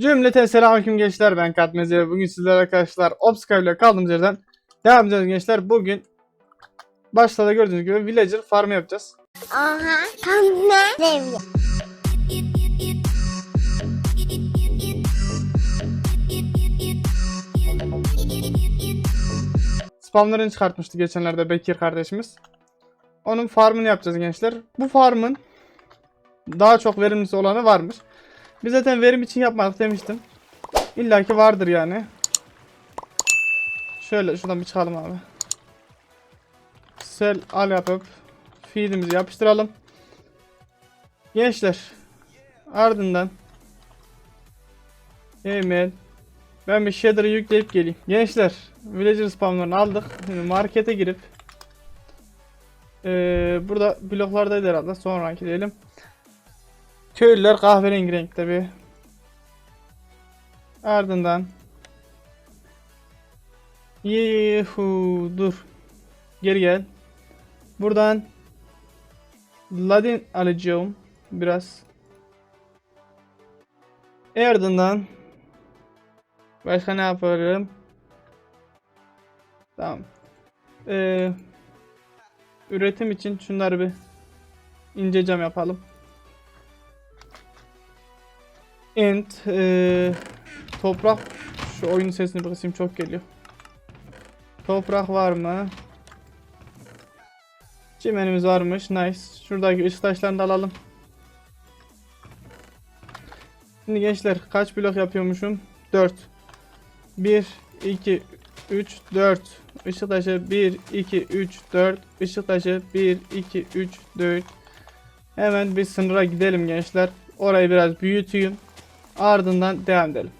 Cümleten selamünaleyküm gençler ben Katmeze. Bugün sizlerle arkadaşlar Obscure ile kaldığımız yerden devam edeceğiz gençler. Bugün başta da gördüğünüz gibi villager farm yapacağız. Oha. Tam ne? Spamlarını çıkartmıştı geçenlerde Bekir kardeşimiz. Onun farmını yapacağız gençler. Bu farmın daha çok verimlisi olanı varmış. Biz zaten verim için yapmadık demiştim. İlla ki vardır yani. Şöyle şuradan bir çıkalım abi. Sel al yapıp feedimizi yapıştıralım. Gençler ardından email ben bir shader'ı yükleyip geleyim. Gençler villager spamlarını aldık. Şimdi markete girip ee, burada bloklardaydı herhalde sonraki diyelim. Köylüler kahverengi renkte bir. Ardından Yuhu dur. Geri gel. Buradan Ladin alacağım biraz. Ardından başka ne yaparım? Tamam. Ee, üretim için şunları bir ince cam yapalım. And ee, toprak şu oyun sesini bir kısayım çok geliyor. Toprak var mı? Çimenimiz varmış. Nice. Şuradaki ışık taşlarını da alalım. Şimdi gençler kaç blok yapıyormuşum? 4. 1 2 3 4 Işık taşı 1 2 3 4 Işık taşı 1 2 3 4 Hemen bir sınıra gidelim gençler. Orayı biraz büyüteyim. Ardından devam edelim.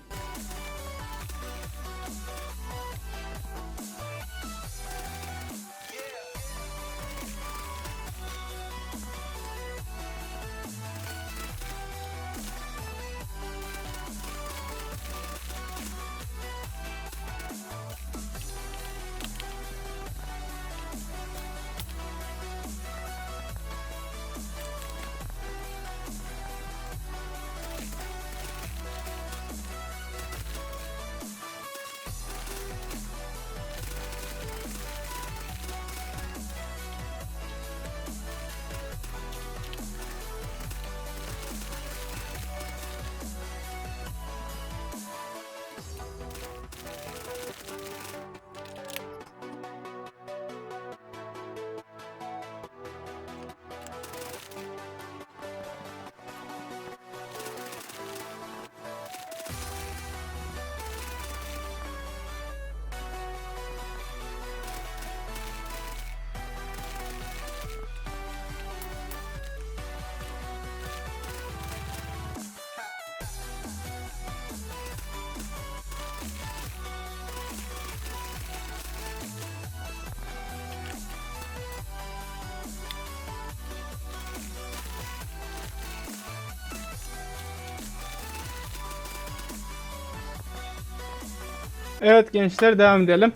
Evet gençler devam edelim.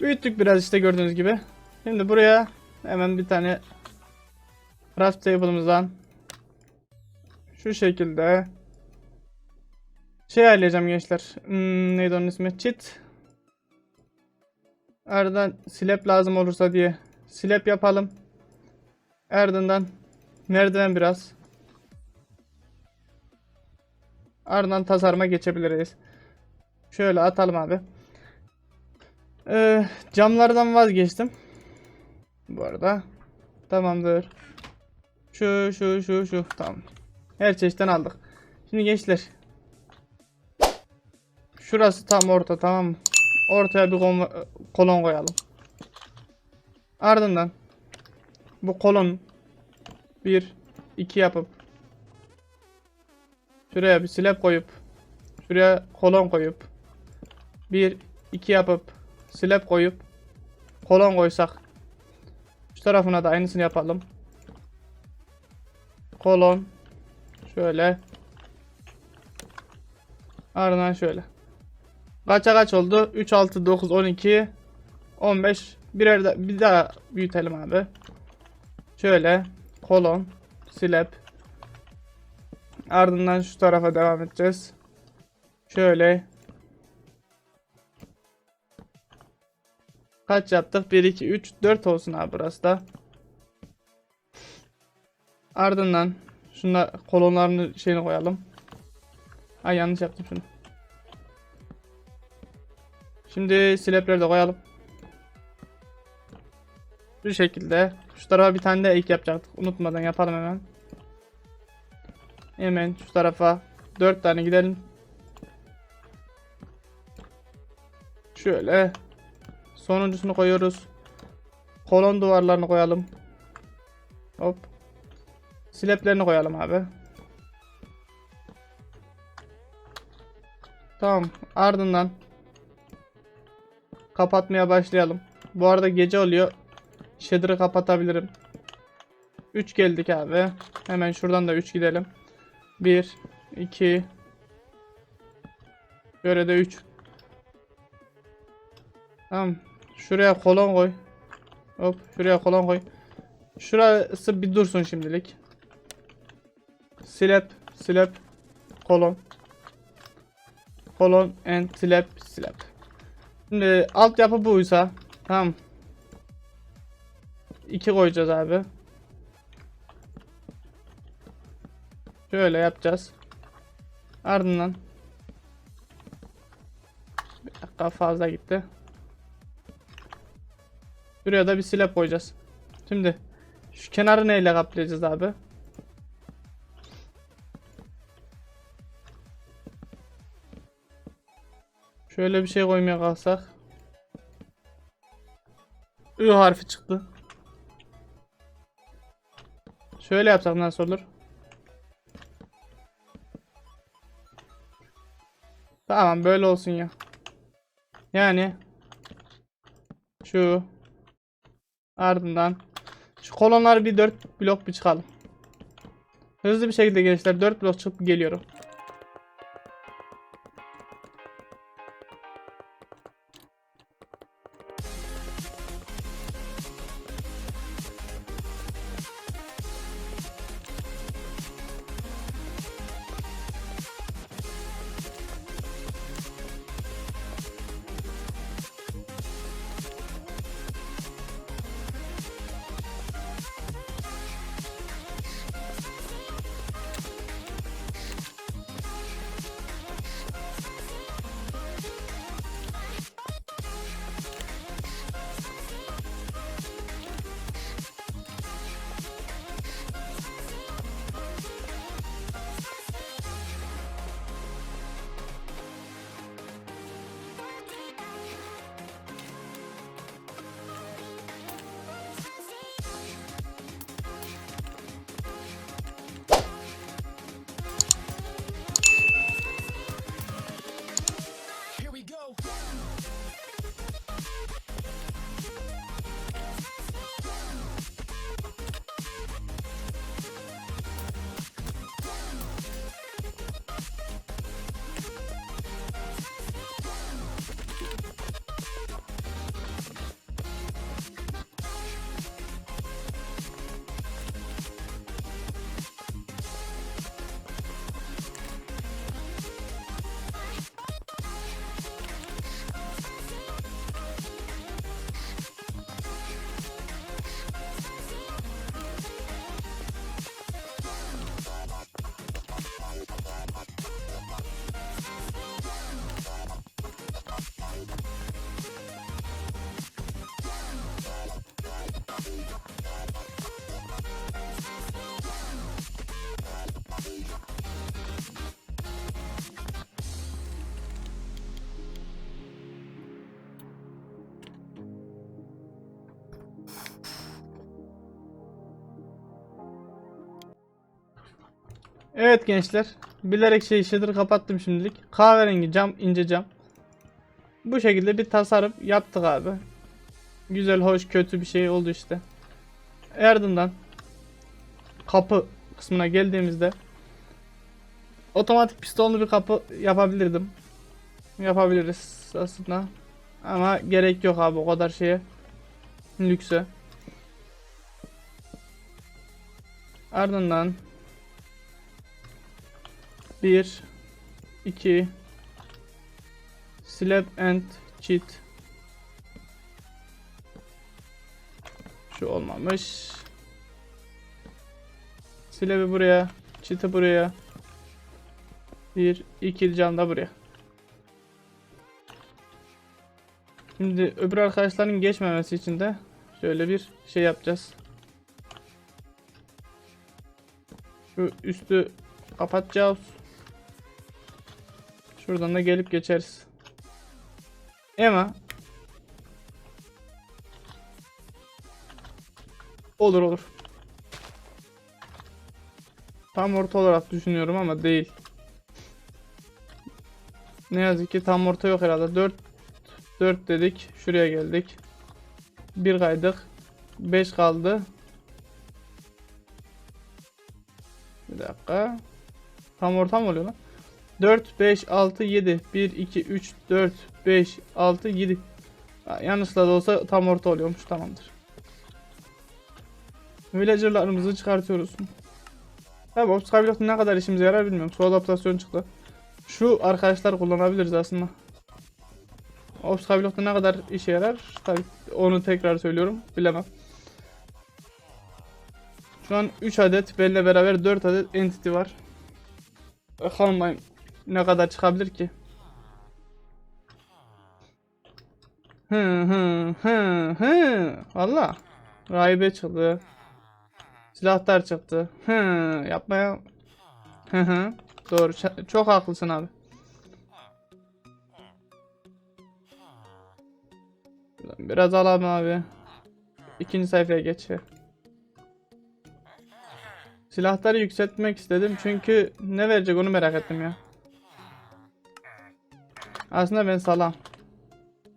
Büyüttük biraz işte gördüğünüz gibi. Şimdi buraya hemen bir tane craft table'ımızdan şu şekilde şey ayarlayacağım gençler. Hmm, neydi onun ismi? Cheat. Ardından slab lazım olursa diye slab yapalım. Ardından merdiven biraz. Ardından tasarıma geçebiliriz. Şöyle atalım abi. Ee, camlardan vazgeçtim. Bu arada. Tamamdır. Şu şu şu şu. Tamam. Her çeşitten aldık. Şimdi gençler. Şurası tam orta tamam mı? Ortaya bir kolon koyalım. Ardından bu kolon 1 2 yapıp şuraya bir slab koyup şuraya kolon koyup 1 2 yapıp slab koyup kolon koysak şu tarafına da aynısını yapalım. Kolon şöyle ardından şöyle. Kaça kaç oldu? 3 6 9 12 15 birer de bir daha büyütelim abi. Şöyle kolon slab ardından şu tarafa devam edeceğiz. Şöyle. Kaç yaptık? 1, 2, 3, 4 olsun abi burası da. Ardından şunda kolonlarını şeyini koyalım. Ay yanlış yaptım şunu. Şimdi slepleri de koyalım. Bu şekilde. Şu tarafa bir tane de ek yapacaktık. Unutmadan yapalım hemen. Hemen şu tarafa 4 tane gidelim. Şöyle. Sonuncusunu koyuyoruz. Kolon duvarlarını koyalım. Hop. Sleplerini koyalım abi. Tamam. Ardından kapatmaya başlayalım. Bu arada gece oluyor. Shader'ı kapatabilirim. 3 geldik abi. Hemen şuradan da 3 gidelim. 1 2 Böyle de 3 Tamam. Şuraya kolon koy. Hop şuraya kolon koy. Şurası bir dursun şimdilik. Slap, slap, kolon. Kolon and slap, slap. Şimdi altyapı buysa tamam. 2 koyacağız abi. Şöyle yapacağız. Ardından bir dakika fazla gitti. Buraya da bir slab koyacağız. Şimdi şu kenarı neyle kaplayacağız abi? Şöyle bir şey koymaya kalksak. Ü harfi çıktı. Şöyle yapsak nasıl olur? Tamam böyle olsun ya. Yani şu ardından şu kolonları bir 4 blok bir çıkalım. Hızlı bir şekilde gençler 4 blok çıkıp geliyorum. Evet gençler. Bilerek şey shader'ı kapattım şimdilik. Kahverengi cam, ince cam. Bu şekilde bir tasarım yaptık abi. Güzel, hoş, kötü bir şey oldu işte. Ardından kapı kısmına geldiğimizde otomatik pistonlu bir kapı yapabilirdim. Yapabiliriz aslında. Ama gerek yok abi o kadar şeye. Lükse. Ardından 1 2 Slap and cheat. Şu olmamış. Slap'i buraya. Cheat'i buraya. Bir, iki can da buraya. Şimdi öbür arkadaşların geçmemesi için de şöyle bir şey yapacağız. Şu üstü kapatacağız. Şuradan da gelip geçeriz. Ama olur olur. Tam orta olarak düşünüyorum ama değil. Ne yazık ki tam orta yok herhalde. 4 4 dedik. Şuraya geldik. 1 kaydık. 5 kaldı. Bir dakika. Tam orta mı oluyor lan? 4 5 6 7 1 2 3 4 5 6 7 Ha, Yanlışla da olsa tam orta oluyormuş. Tamamdır. Villager'larımızı çıkartıyoruz. Tabi Obscure ne kadar işimize yarar bilmiyorum. Su adaptasyon çıktı. Şu arkadaşlar kullanabiliriz aslında. Obscure ne kadar işe yarar? Tabi onu tekrar söylüyorum. Bilemem. Şu an 3 adet benimle beraber 4 adet entity var. Bakalım bakayım ne kadar çıkabilir ki? Hı hı hı hı. Valla. Rahibe çıktı. Silahlar çıktı. Hı yapmaya. Hı hı. Doğru. Çok haklısın abi. Biraz alalım abi. İkinci sayfaya geç. Silahları yükseltmek istedim çünkü ne verecek onu merak ettim ya. Aslında ben salam.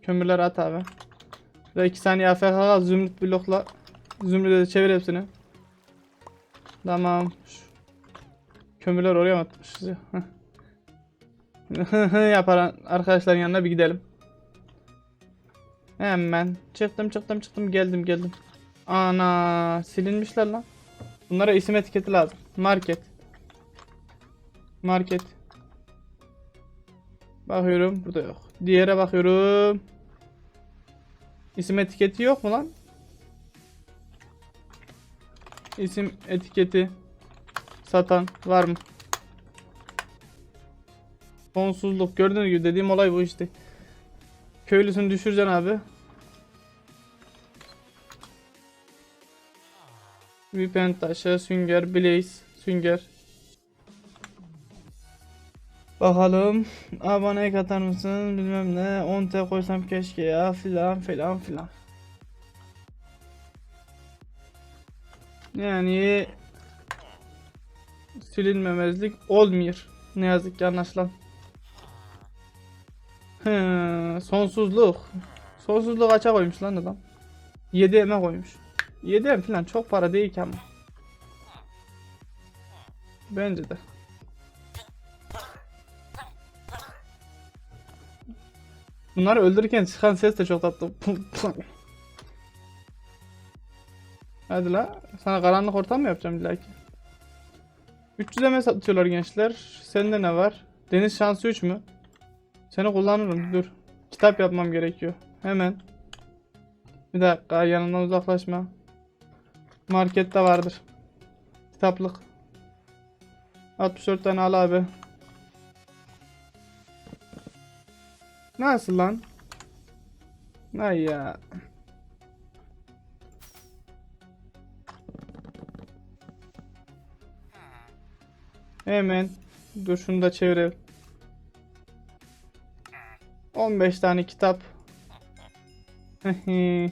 Kömürleri at abi. Şurada 2 saniye AFK kal zümrüt blokla. Zümrüt'e çevir hepsini. Tamam. Şu Kömürler oraya mı atmışız ya? Yapar arkadaşların yanına bir gidelim. Hemen çıktım çıktım çıktım geldim geldim. Ana silinmişler lan. Bunlara isim etiketi lazım. Market. Market. Bakıyorum burada yok. Diğere bakıyorum. İsim etiketi yok mu lan? İsim etiketi satan var mı? Sonsuzluk gördüğünüz gibi dediğim olay bu işte. Köylüsünü düşüreceksin abi. Weapon taşı, sünger, blaze, sünger. Bakalım. Abone katar mısın? Bilmem ne. 10 t koysam keşke ya filan filan filan. Yani silinmemezlik olmuyor. Ne yazık ki anlaşılan. Hı, sonsuzluk. Sonsuzluk kaça koymuş lan adam? 7 eme koymuş. 7 em falan çok para değil ki ama. Bence de. Bunları öldürürken çıkan ses de çok tatlı. Hadi la. Sana karanlık ortam mı yapacağım illa ki? 300 eme satıyorlar gençler. Sende ne var? Deniz şansı 3 mü? Seni kullanırım. Dur. Kitap yapmam gerekiyor. Hemen. Bir dakika yanından uzaklaşma. Markette vardır. Kitaplık. 64 tane al abi. Nasıl lan? Ay ya. Hemen. Dur şunu da çevirelim. 15 tane kitap. ne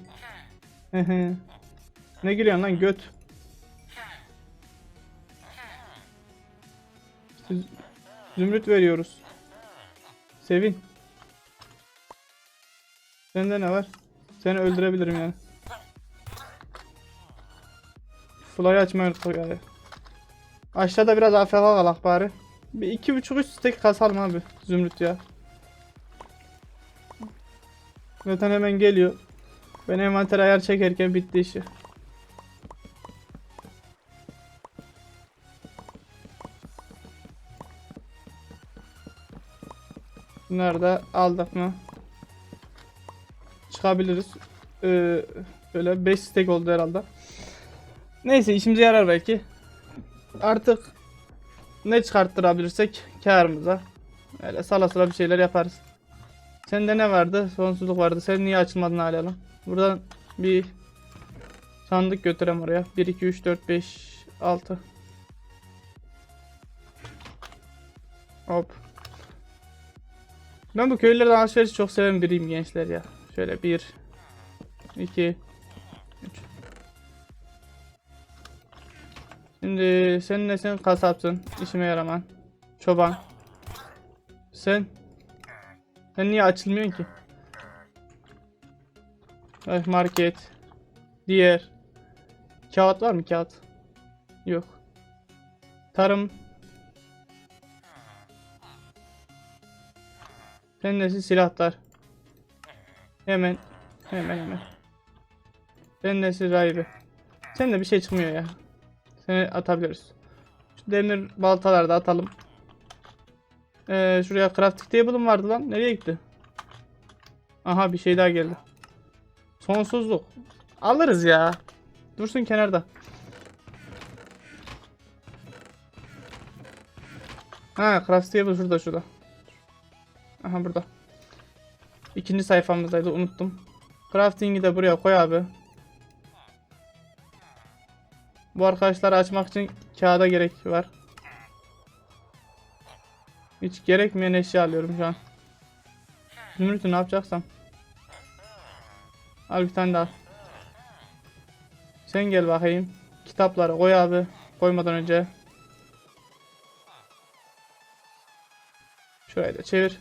gülüyorsun lan göt? Zümrüt veriyoruz. Sevin. Sende ne var? Seni öldürebilirim yani. Fly açmayı unuttuk yani. Aşağıda biraz AFK kalak bari. Bir iki buçuk üç stack kasalım abi. Zümrüt ya. Zaten hemen geliyor. Ben envanter ayar çekerken bitti işi. Bunları da aldık mı? Çıkabiliriz. Ee, böyle 5 stack oldu herhalde. Neyse işimize yarar belki. Artık ne çıkarttırabilirsek karımıza. Öyle sala sala bir şeyler yaparız. Sende ne vardı? Sonsuzluk vardı. Sen niye açılmadın hala lan? Buradan bir sandık götürem oraya. 1, 2, 3, 4, 5, 6. Hop. Ben bu köylerden alışverişi çok seven biriyim gençler ya. Şöyle 1, 2, 3. Şimdi sen ne sen kasapsın. işime yaraman. Çoban. Sen sen niye açılmıyorsun ki? Ay, Market. Diğer. Kağıt var mı kağıt? Yok. Tarım. Sen nesin silahlar? Hemen. Hemen hemen. Sen nesin rahibi? Sen de bir şey çıkmıyor ya. Seni atabiliriz. Şu demir baltaları da atalım. Ee, şuraya crafting table'ım vardı lan. Nereye gitti? Aha bir şey daha geldi. Sonsuzluk. Alırız ya. Dursun kenarda. Ha craft table şurada şurada. Aha burada. İkinci sayfamızdaydı unuttum. Crafting'i de buraya koy abi. Bu arkadaşları açmak için kağıda gerek var. Hiç gerekmeyen eşya alıyorum şu an. Zümrüt'ü ne yapacaksam. Al bir tane daha. Sen gel bakayım. Kitapları koy abi. Koymadan önce. Şurayı da çevir.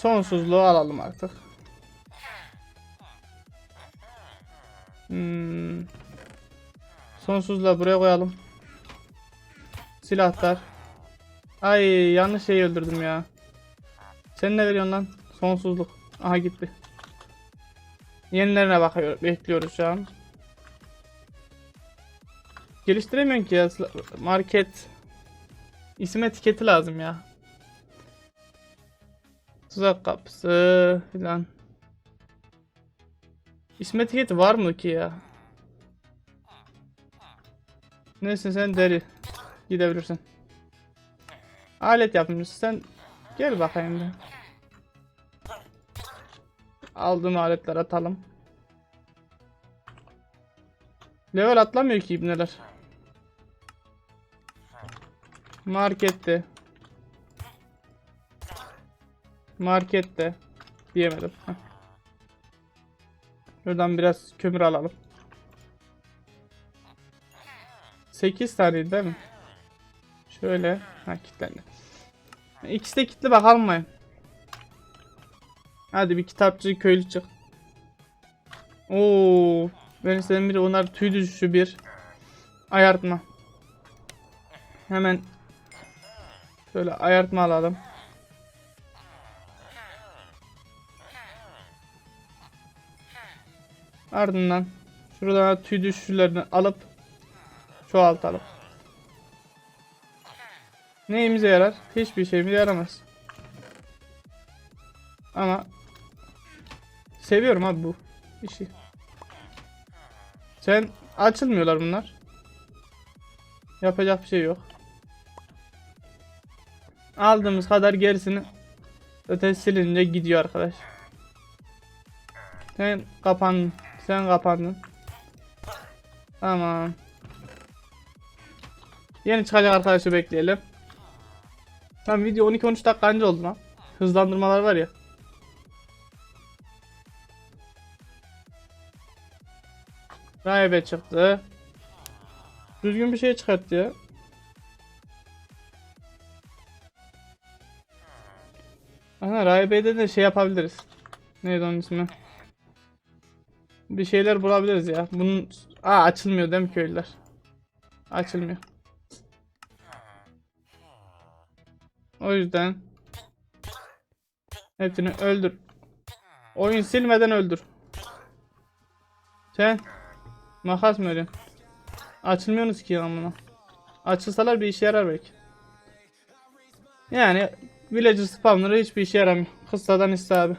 Sonsuzluğu alalım artık. Hmm. Sonsuzluğu buraya koyalım. Silahlar. Ay yanlış şeyi öldürdüm ya. Sen ne veriyorsun lan? Sonsuzluk. Aha gitti. Yenilerine bakıyor, bekliyoruz şu an. Geliştiremiyorum ki ya. Market. İsim etiketi lazım ya. Tuzak kapısı filan. İsim etiketi var mı ki ya? Neyse sen deri. Gidebilirsin. Alet yapmışsın sen. Gel bakayım bir. Aldığım aletler atalım. Level atlamıyor ki ibneler. Markette. Markette. Diyemedim. Heh. Şuradan biraz kömür alalım. 8 tane değil mi? Şöyle. Ha kilitlendi. İkisi de kilitli bakalım mı? Hadi bir kitapçı köylü çık. Oo, ben istediğim biri onlar tüy düşüşü bir ayartma. Hemen şöyle ayartma alalım. Ardından şuradan tüy düşüşlerini alıp çoğaltalım. Neyimize yarar? Hiçbir şeyimize yaramaz. Ama seviyorum abi bu işi. Sen açılmıyorlar bunlar. Yapacak bir şey yok. Aldığımız kadar gerisini zaten silince gidiyor arkadaş. Sen kapandın. Sen kapandın. Tamam. Yeni çıkacak arkadaşı bekleyelim. Tam video 12-13 dakika önce oldu lan. Hızlandırmalar var ya. Rahibe çıktı. Düzgün bir şey çıkarttı ya. Ana Rahibe'de de şey yapabiliriz. Neydi onun ismi? Bir şeyler bulabiliriz ya. Bunun Aa açılmıyor değil mi köylüler? Açılmıyor. O yüzden hepsini öldür. Oyun silmeden öldür. Sen makas mı öyle? Açılmıyorsunuz ki bunu. Açılsalar bir işe yarar belki. Yani villager spamları hiçbir işe yaramıyor. Kıssadan iste abi.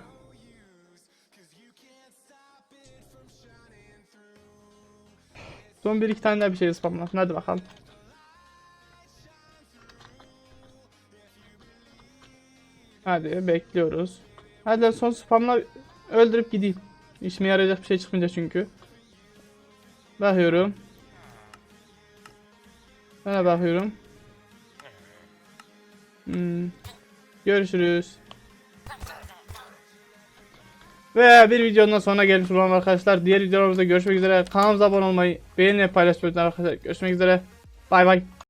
Son bir iki tane daha bir şey spamlar. Hadi bakalım. Hadi bekliyoruz. Hadi son spamla öldürüp gideyim. İşime yarayacak bir şey çıkmayacak çünkü. Bakıyorum. Bana bakıyorum. Hmm. Görüşürüz. Ve bir videonun sonuna gelmiş bulunan arkadaşlar. Diğer videolarımızda görüşmek üzere. Kanalımıza abone olmayı, beğenmeyi paylaşmayı unutmayın arkadaşlar. Görüşmek üzere. Bay bay.